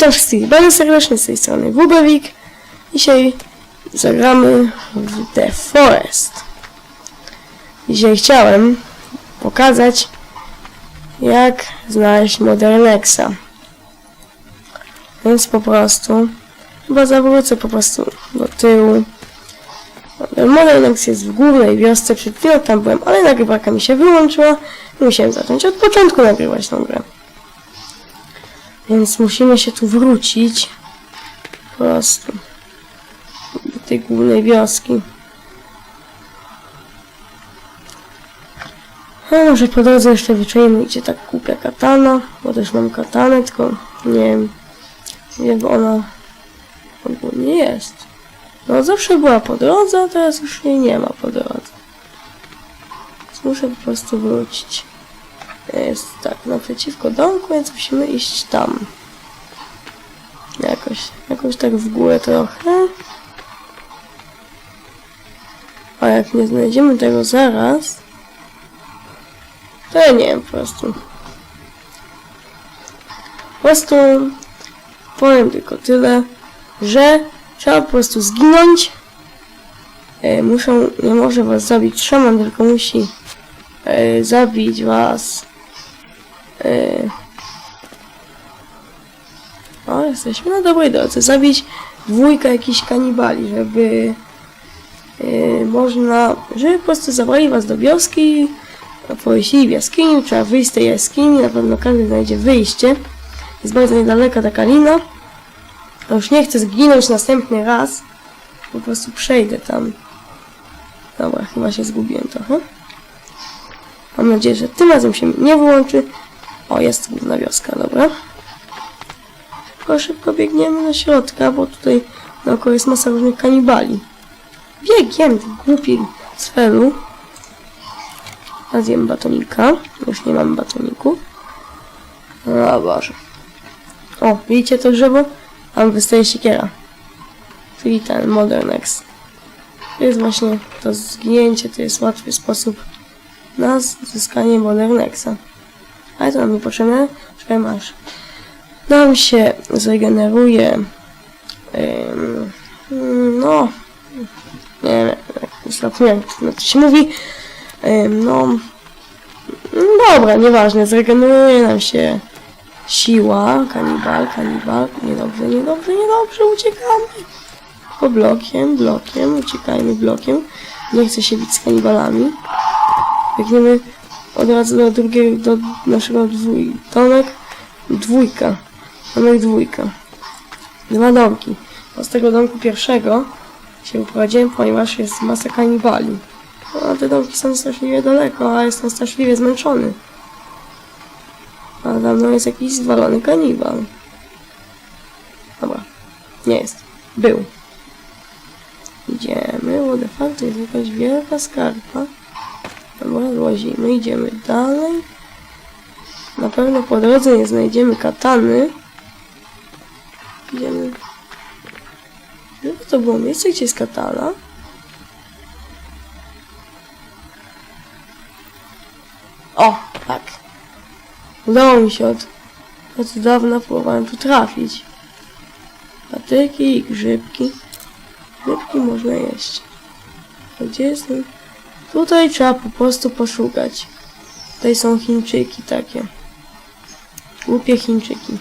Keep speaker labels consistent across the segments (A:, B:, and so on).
A: Witam wszystkich bardzo serdecznie z tej strony Wubewik. Dzisiaj zagramy w The Forest. Dzisiaj chciałem pokazać jak znaleźć Modernexa. Więc po prostu chyba zawrócę po prostu do tyłu. Modernex jest w głównej wiosce, przed chwilą tam byłem, ale nagrywarka mi się wyłączyła musiałem zacząć od początku nagrywać tą grę. Więc musimy się tu wrócić. Po prostu. Do tej głównej wioski. A może po drodze jeszcze wyczajemy, gdzie tak kupia katana. Bo też mam katanę, tylko nie wiem, jak ona ogólnie jest. No zawsze była po drodze, a teraz już jej nie ma po drodze. Więc muszę po prostu wrócić. Jest tak naprzeciwko domku, więc musimy iść tam. Jakoś, jakoś tak w górę trochę. A jak nie znajdziemy tego zaraz, to ja nie wiem po prostu. Po prostu powiem tylko tyle, że trzeba po prostu zginąć. E, muszą, nie może was zabić szaman, tylko musi e, zabić was o, jesteśmy na dobrej drodze. Zabić dwójkę jakichś kanibali, żeby e, można, żeby po prostu zabrali was do wioski, pojeździli w jaskini, trzeba wyjść z tej jaskini, na pewno każdy znajdzie wyjście. Jest bardzo niedaleka taka lina. A już nie chcę zginąć następny raz, po prostu przejdę tam. Dobra, chyba się zgubiłem trochę. Mam nadzieję, że tym razem się nie wyłączy. O, jest główna wioska, dobra. Tylko szybko biegniemy do środka, bo tutaj naokoło jest masa różnych kanibali. Biegiem, ty głupi sfelu. A zjem batonika. Już nie mam batoników. No Boże. O, widzicie to drzewo? Tam wystaje siekiera. Czyli ten Modernex. To jest właśnie to zginięcie, to jest łatwy sposób na zyskanie Modernexa. Ale to nam nie potrzebne. Czekaj, masz. Nam się zregeneruje. Ym, no. Nie wiem, zapomniałem, jak to się mówi. Ym, no. Dobra, nieważne. Zregeneruje nam się siła. Kanibal, kanibal. Niedobrze, niedobrze, niedobrze. Uciekamy. Po blokiem, blokiem. Uciekajmy blokiem. Nie chcę się bić z kanibalami. Biegniemy od razu do do naszego dwój, domek. Dwójka. Domek dwójka. Dwa domki. Bo z tego domku pierwszego się uprowadziłem, ponieważ jest masa kanibali. No, a te domki są straszliwie daleko, a jestem straszliwie zmęczony. A za mną jest jakiś zwalony kanibal. Dobra. Nie jest. Był. Idziemy. What the fuck? To jest jakaś wielka skarpa. Dobra, złazimy. Idziemy dalej. Na pewno po drodze nie znajdziemy katany. Idziemy. Żeby to było miejsce, gdzie jest katana. O, tak. Udało mi się od, od dawna próbowałem tu trafić. Patyki i grzybki. Grzybki można jeść. A gdzie jest ten? Tutaj trzeba po prostu poszukać. Tutaj są Chińczyki takie. Głupie Chińczyki.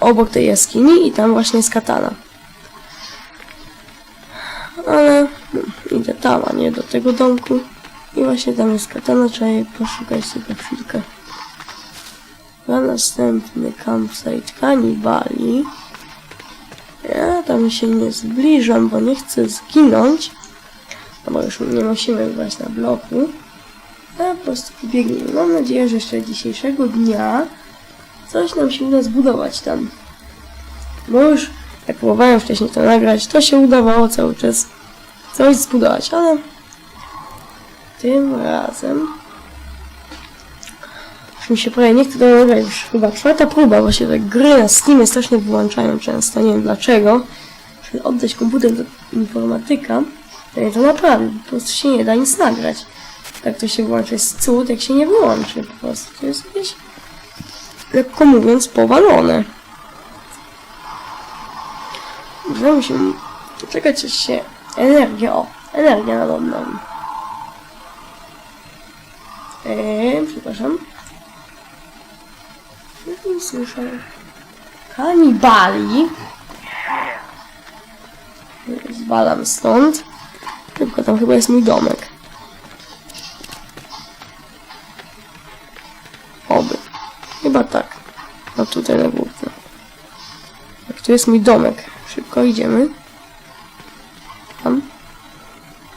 A: Obok tej jaskini i tam właśnie jest katana. Ale no, idę tam, a nie do tego domku. I właśnie tam jest katana, trzeba jej poszukać sobie chwilkę. Na następny campsite kanibali. Ja tam się nie zbliżam, bo nie chcę zginąć. No już nie musimy bywać na bloku. A po prostu biegniemy. Mam nadzieję, że jeszcze dzisiejszego dnia coś nam się uda zbudować tam. Bo już jak próbowałem wcześniej to nagrać, to się udawało cały czas coś zbudować, ale tym razem już mi się prawie nie chce to nagrać, już chyba czwarta próba, właśnie te gry na Steamie strasznie wyłączają często, nie wiem dlaczego. Muszę oddać komputer do informatyka, to to naprawdę, po prostu się nie da nic nagrać. Tak to się włączy, jest cud, jak się nie wyłączy po prostu, to jest jakieś, lekko mówiąc, powalone. Że musimy czekać aż się energia, o, energia odnowi. Eee, przepraszam. Nie słyszę. Kanibali. Zwalam stąd. Tylko tam chyba jest mój domek. Oby. Chyba tak. No tutaj na górce. Tak, tu jest mój domek. Szybko idziemy. Tam.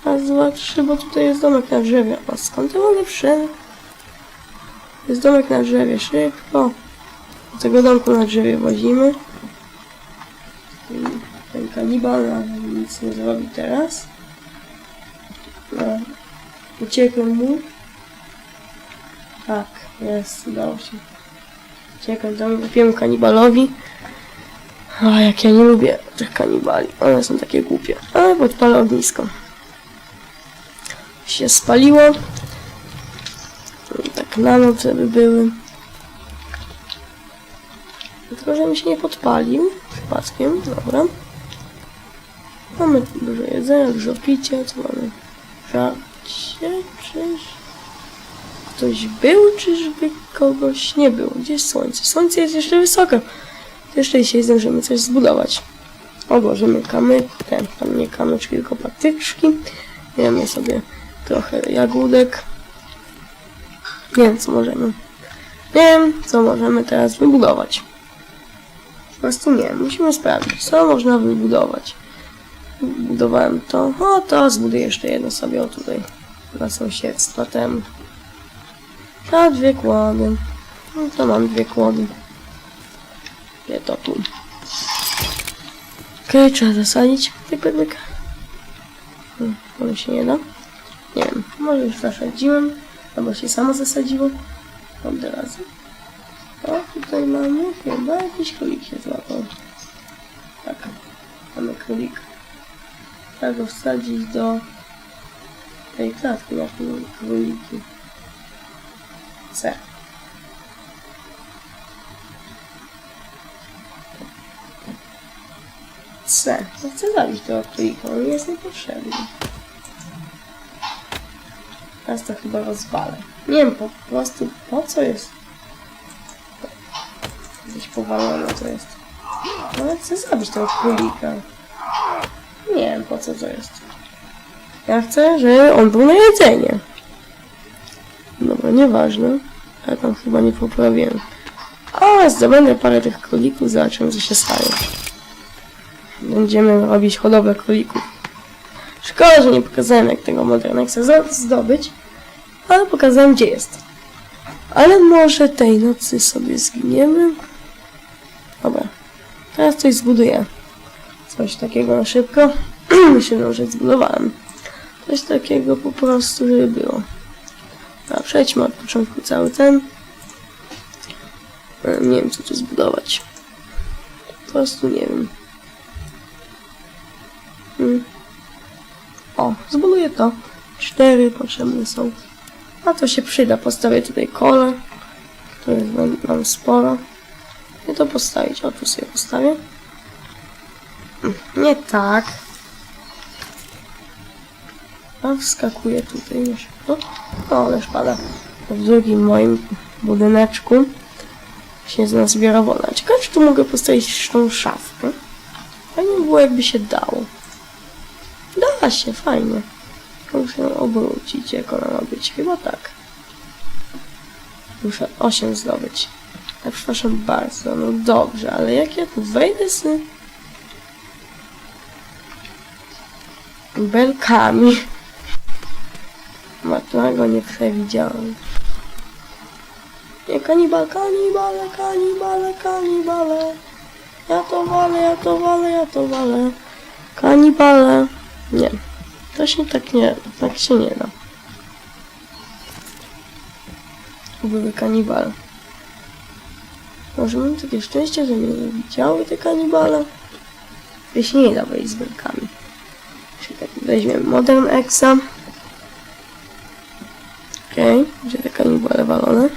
A: Raz, dwa, trzy, bo tutaj jest domek na drzewie. A skąd ja mogę wszedł? Jest domek na drzewie. Szybko. Do tego domku na drzewie włazimy. I Ten kanibal nam nic nie zrobi teraz. No. Uciekłem mu. Tak, jest, udało się. Uciekłem tam, kupiłem kanibalowi. A jak ja nie lubię tych kanibali. One są takie głupie. Ale podpalę ognisko. Się spaliło. Tak na noc, żeby były. Tylko, że mi się nie podpalił. Przypadkiem, dobra. Mamy dużo jedzenia, dużo picia. Co mamy? Żarcie? Czyż... Ktoś był, czyżby kogoś nie było? Gdzie jest słońce? Słońce jest jeszcze wysoko. Jeszcze dzisiaj zdążymy coś zbudować. Odłożymy kamyk, ten, tam nie kamyczki, tylko patyczki. Jemy sobie trochę jagódek. Nie wiem, co możemy. Nie wiem, co możemy teraz wybudować. Po prostu nie musimy sprawdzić, co można wybudować. Budowałem to, o to zbuduję jeszcze jedno sobie o tutaj, dla sąsiedztwa temu. A dwie kłody. No to mam dwie kłody. Nie to tu. Okej, trzeba zasadzić. Tyk, tyk, tyk. Hmm, Może się nie da? Nie wiem, może już zasadziłem, albo się samo zasadziło. Od razu. O, tutaj mamy chyba jakiś królik się złapał. Tak, mamy królika. Trzeba go wsadzić do tej klatki na króliki. C. C. No chcę zabić tego królika, on jest niepotrzebny. Teraz to chyba rozwalę. Nie wiem, po prostu po co jest? Gdzieś powalone to jest. No ale chcę zabić tego królika. Nie wiem po co to jest. Ja chcę, żeby on był na jedzenie. Dobra, nieważne. Ja tam chyba nie poprawiłem. A, zdobędę parę tych królików, zobaczymy co się stanie. Będziemy robić hodowlę królików. Szkoda, że nie pokazałem jak tego Modernexa zdobyć, ale pokazałem gdzie jest. Ale może tej nocy sobie zginiemy. Dobra, teraz coś zbuduję. Coś takiego na szybko. Myślę, że zbudowałem. Coś takiego po prostu, żeby było. A przejdźmy od początku cały ten. E, Nie wiem co tu zbudować. Po prostu nie wiem. Hmm. O, zbuduję to. Cztery potrzebne są. A to się przyda. Postawię tutaj kole. Jest nam, nam sporo. I to postawić. O, tu sobie postawię. Nie tak. A wskakuję tutaj na szybko. O, ale pada. W drugim moim budyneczku się nazbiera woda. Ciekawe, czy tu mogę postawić tą szafkę. Fajnie by było, jakby się dało. Da się, fajnie. Muszę ją obrócić, jak ona ma być. Chyba tak. Muszę 8 zdobyć. Ja przepraszam bardzo, no dobrze, ale jak ja tu wejdę z belkami. Matłego nie przewidziałem. Nie, kanibal, kanibale, kanibale, kanibale. Ja to walę, ja to walę, ja to walę. Kanibale. Nie. To się tak nie, tak się nie da. Były kanibale. Może mam takie szczęście, że mnie nie widziały te kanibale. To się nie da wejść z belkami. Tak weźmiemy Modern Exa. Okej, okay. gdzie te kanibale walone?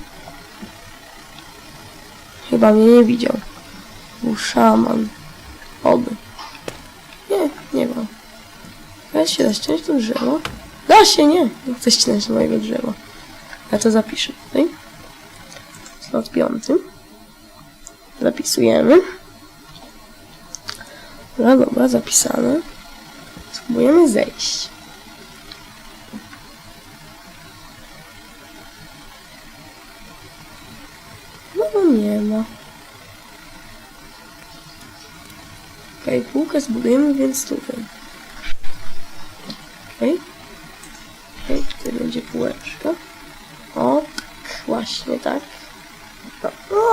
A: Chyba mnie nie widział. Był szaman. Oby. Nie ma. Da się da ściąć to drzewo? Da się, nie! Nie chcę ścinać mojego drzewa. Ja to zapiszę tutaj. Slot piąty. Zapisujemy. Dobra, dobra, zapisane. Spróbujemy zejść. No, nie ma. Okej, półkę zbudujemy więc tutaj. Okej. Okej, tutaj będzie półeczka. O, właśnie tak. No,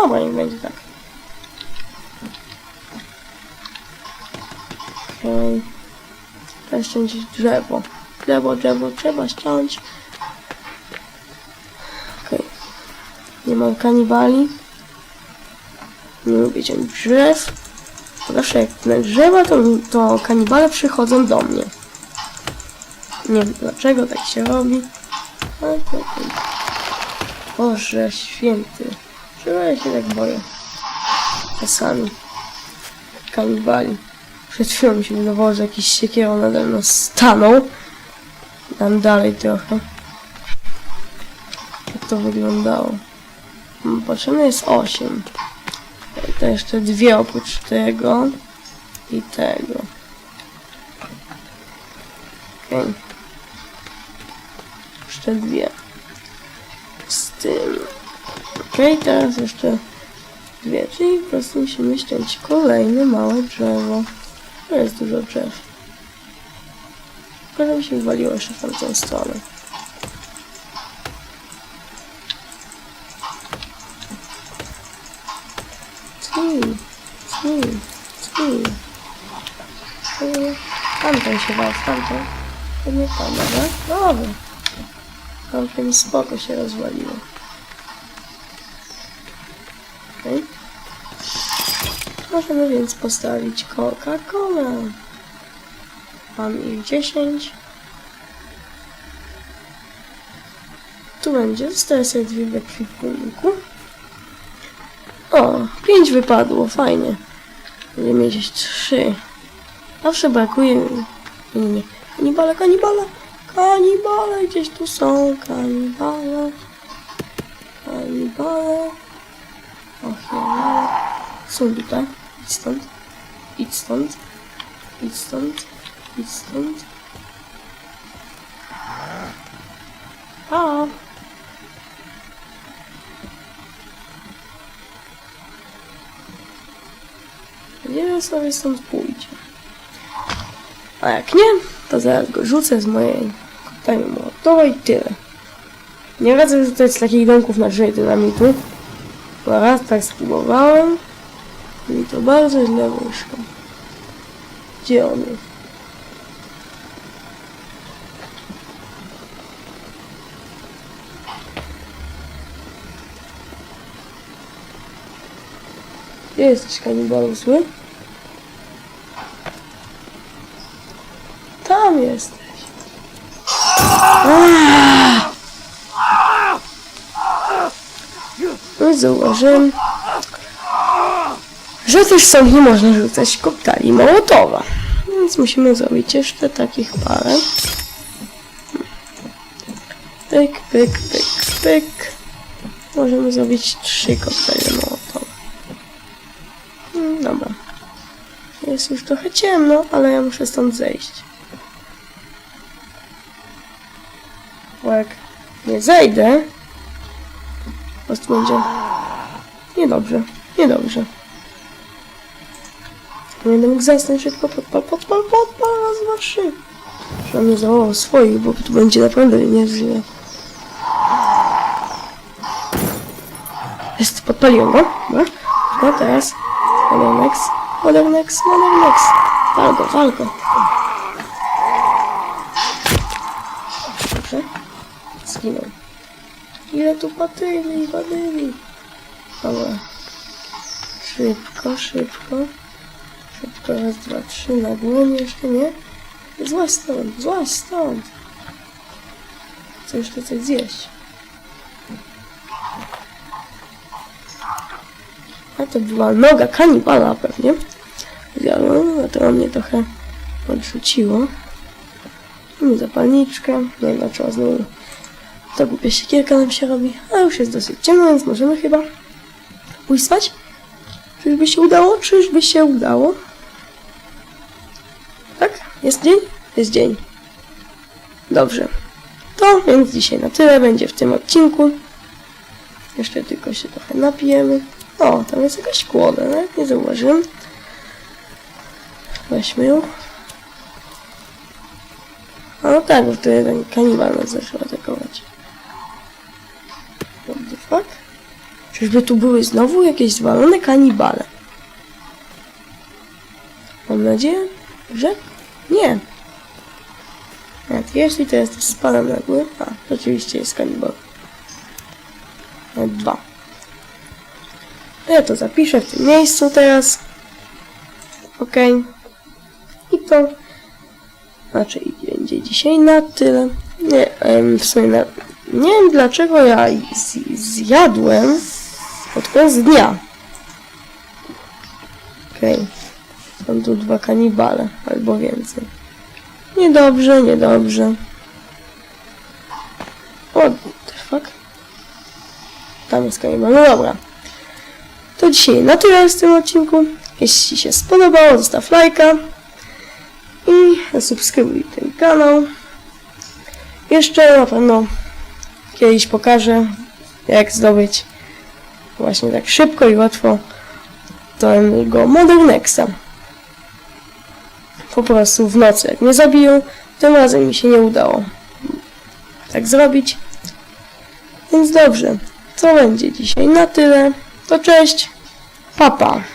A: no niech będzie tak. Okej. Teraz ściąć drzewo. Drzewo, drzewo, trzeba ściąć. Okej. Nie mam kanibali. Nie lubię ciąć drzew. Zawsze jak tnę drzewa, to, to kanibale przychodzą do mnie. Nie wiem dlaczego tak się robi. Boże święty. Czego ja się tak boję? Czasami. Kanibali. Przed chwilą mi się wydawało, że jakiś siekierą nade mną stanął. Tam dalej trochę. Jak to wyglądało? Mm, Potrzebne jest 8. To jeszcze dwie oprócz tego i tego. Okej. Jeszcze dwie. Z tym. Okej, teraz jeszcze dwie, czyli po prostu musimy ściąć kolejne małe drzewo. To jest dużo drzew. Tylko mi się wywaliło jeszcze w tamtą stronę. Cii, cii, cii. Tamten się tamten. To nie tam, dobra? Dobra. Całkiem spoko się rozwaliło. Możemy więc postawić Coca-Colę. Mam ich 10. Tu będzie, zostały sobie dwie w ekwipunku. O, 5 wypadło, fajnie. Będziemy mieć 3. Zawsze brakuje... Nie, nie. Kanibale, kanibale! Kanibale, gdzieś tu są, kanibale. Kanibale. Och, ja. Są tutaj. Idź stąd. Idź stąd. Idź stąd. Idź stąd. A. Gdzie sobie stąd pójdzie? A jak nie, to zaraz go rzucę z mojej kopalni mołotowej i tyle. Nie radzę rzucać z takich domków na drzewie dynamitu. Bo raz tak spróbowałem to bardzo źle wyszło. Gdzie on jest? Gdzie jesteś kanibalu zły? Tam jesteś. Aaa! I zauważyłem, że też stąd nie można rzucać koptali Mołotowa. Więc musimy zrobić jeszcze takich parę. Pyk, pyk, pyk, pyk. Możemy zrobić trzy koktajle Mołotowa. Mm, Dobra. Jest już trochę ciemno, ale ja muszę stąd zejść. Bo jak nie zejdę, po prostu będzie niedobrze, niedobrze. Nie będę mógł na szybko, podpal, podpal, podpal, raz, dwa, trzy. Nie zawołał swoich, bo tu będzie naprawdę nieźle. Jest, podpaliłem go, dobra. No teraz, Modernex, Modernex, Modernex. Wal go, wal go. Dobrze. Zginął. Ile tu badyli, badyli. Dobra. Szybko, szybko. Raz, dwa, trzy, na dłoń jeszcze nie. Złaź stąd, złaź stąd. Chcę jeszcze coś zjeść. A to była noga kanibala pewnie. Zjadłem, a to mnie trochę odrzuciło. Mamy zapalniczkę. Nie wiem dlaczego znowu ta głupia siekierka nam się robi. A już jest dosyć ciemno, więc możemy chyba pójść spać. Czyżby się udało? Czyżby się udało? Jest dzień? Jest dzień. Dobrze. To więc dzisiaj na tyle będzie w tym odcinku. Jeszcze tylko się trochę napijemy. O, tam jest jakaś kłoda, nawet nie zauważyłem. Weźmy ją. A no tak, bo to jeden kanibal nas zaczął atakować. What the fuck? Czyżby tu były znowu jakieś zwalone kanibale? Mam nadzieję, że nie. Nawet jeśli to jest spadam na górę. A, rzeczywiście jest kanibal. Nawet dwa. Ja to zapiszę w tym miejscu teraz. Ok. I to znaczy będzie dzisiaj na tyle. Nie, w sumie na, nie wiem dlaczego ja z, zjadłem pod koniec dnia. Okej. Tu dwa kanibale, albo więcej. Niedobrze, niedobrze. O, the fuck? Tam jest kanibal. No dobra. To dzisiaj na tyle w tym odcinku. Jeśli się spodobało, zostaw lajka i zasubskrybuj ten kanał. Jeszcze na pewno kiedyś pokażę, jak zdobyć właśnie tak szybko i łatwo tego Modern Nexa. Po prostu w nocy, jak mnie zabiją, tym razem mi się nie udało tak zrobić. Więc dobrze, co będzie dzisiaj na tyle. To cześć, papa. Pa.